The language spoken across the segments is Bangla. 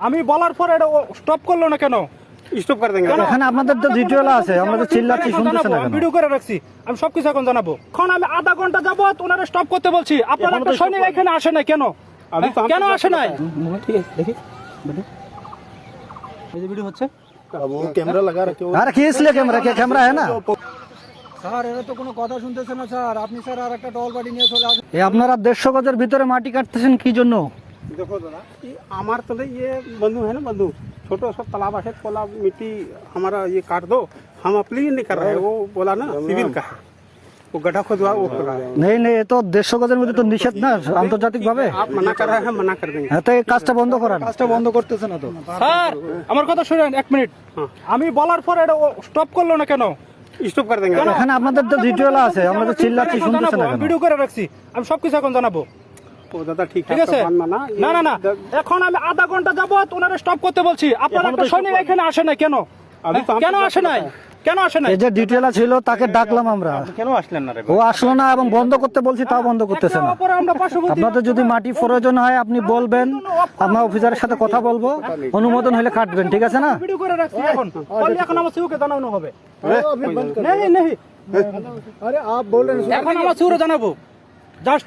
আমি বলার পর এটা স্টপ করল না কেন? স্টপ করে দেন। এখানে আপনাদের তো ডিটেইল আছে আমরা তো চিল্লাচ্ছি শুনতেছেন না ভিডিও করে রাখছি। আমি সবকিছু এখন জানাব। কোন আমি আধা ঘণ্টা যাব ওনারে স্টপ করতে বলছি। আপনারা তো সৈনিক এখানে আসে না কেন? আমি কেন আসে না ঠিক আছে দেখি এই যে ভিডিও হচ্ছে। वो कैमरा लगा रखे हो अरे इसलिए कैमरा क्या कैमरा है ना না আপনারা দেড়শো গজের ভিতরে মাটি কাটতেছেন কি জন্য? देखो दादा ये हमारे तो नहीं, ये बंधु है ना बंधु छोटा सा तालाब है बोला मिट्टी हमारा ये काट दो हम अपने लिए नहीं कर रहे हैं वो बोला ना सिविल का है वो गड्ढा खोदवा वो कर रहा है নেই নেই এ তো দেড়শো গজের মধ্যে তো নিষেধ না আন্তর্জাতিক ভাবে आप मना कर रहे हैं मना कर देंगे হ্যাঁ তো এই কাজটা বন্ধ করান কাজটা বন্ধ করতেছে না তো স্যার আমার কথা শুনেন এক মিনিট হ্যাঁ। আমি বলার পর এটা স্টপ করলো না কেন स्टॉप कर देंगे এখানে আপনাদের তো ডিটেল আছে আমরা তো চিল্লাচ্ছি এখন শুনতেছেন জানাবো, না আমি কেন ভিডিও করে রাখছি আমি সবকিছু এখন জানাবো আপনাদের যদি মাটি প্রয়োজন হয় আপনি বলবেন। আমরা অফিসারের সাথে কথা বলব। অনুমোদন হলে কাটবেন ঠিক আছে না? এখন। হবে। এখন জানাব। জাস্ট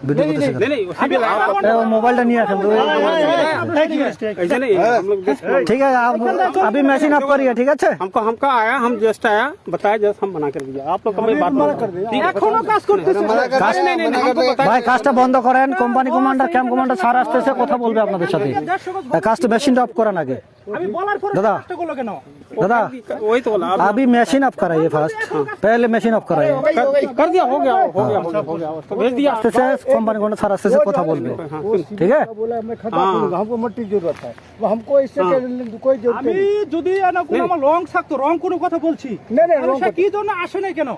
ভিডিও করতেছে नहीं नहीं वो सिविल है आप- এ, ও মোবাইলটা নিয়ে আসেন তো। ऐसे नहीं हम लोग just- ঠিক আছে आप अभी मशीन ऑफ करिए ठीक আছে हमको हमको आया हम जस्ट आया बताया जस्ट हम बना कर दिया आप लोग कभी बात मना कर दिया এখনো কাজ করতেছে नहीं नहीं नहीं हमको बताया ভাই কাজটা বন্ধ করেন company commander camp commander sir আসতেছে কথা বলবে আপনাদের সাথে দেড়শো গজ এ, কাজটা মেশিনটা অফ করান আগে আমি বলার পরে দাদা। কাজটা করলো কেন दादा वही तो बोला आप- अभी मशीन ऑफ कराइए फर्स्ट पहले मशीन ऑफ कराइए कर, कर दिया हो गया हो गया हो गया हो गया तो भेज दिया आस्ते से কোম্পানি কোন স্যার আসতেছে কথা বলবে ঠিক আছে बोला मैं खत्म करूंगा हमको मट्टी की जरूरत है वो हमको इससे के- कोई जरूरत আমি नहीं যদি না কোনো আমার রং থাকতো রং কোনো কথা বলছি नहीं नहीं তাহলে সে কি জন্য আসে নাই কেন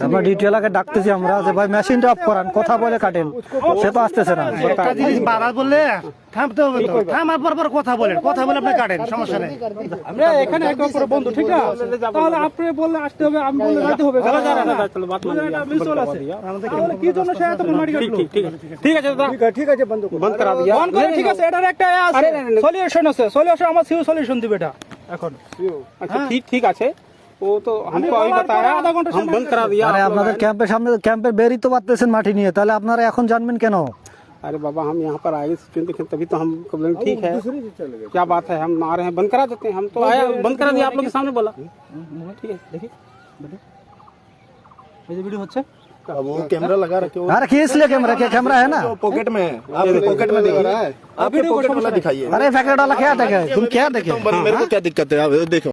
তারপর ডিটি ডাকতেছি আমরা যে ভাই মেশিনটা অফ করান কথা বলে কাটেন। সে তো আসতেছে না। একটা জিনিস বাধা বললে থামতে হবে তো। থামার পর পর কথা বলেন কথা বলে আপনি কাটেন সমস্যা নেই। আমরা এখানে এক অপরের বন্ধু ঠিক না? তাহলে আপনি বললে আসতে হবে আমি বললে যেতে হবে। মিউচুয়াল আছে। কি জন্য সে এত মারি কাটলো? ঠিক আছে ঠিক আছে ঠিক আছে বন্ধ বন্ধ করা দিয়া। বন্ধ করে ঠিক আছে এটার একটা ইয়ে আছে। সলিউশন আছে সলিউশন আমার সিউ সলিউশন দিবে এটা এখন। আচ্ছা ঠিক ঠিক আছে। वो तो हमको अभी बोला बताया पड़ा आधा घंटा हम बंद करा दिया আরে আপনাদের ক্যাম্পের সামনে ক্যাম্পের বেরই তো পারতেছেন মাটি নিয়ে তাহলে আপনারা এখন জানবেন কেন अरे बाबा हम यहाँ पर आए सुन देखें तभी तो हम बोले ठीक है क्या बात है हम आ रहे हैं बंद करा देते हैं हम तो आया बंद करा दिया आप लोग के सामने बोला ठीक है देखिए এই যে ভিডিও হচ্ছে अब वो कैमरा लगा रखे हो अरे खींच ले कैमरा क्या कैमरा है ना पॉकेट में है आपके पॉकेट में देखिए आपके पॉकेट वाला दिखाइए अरे पैकेट वाला क्या देखे तुम क्या देखे मेरे को क्या दिक्कत है आप देखो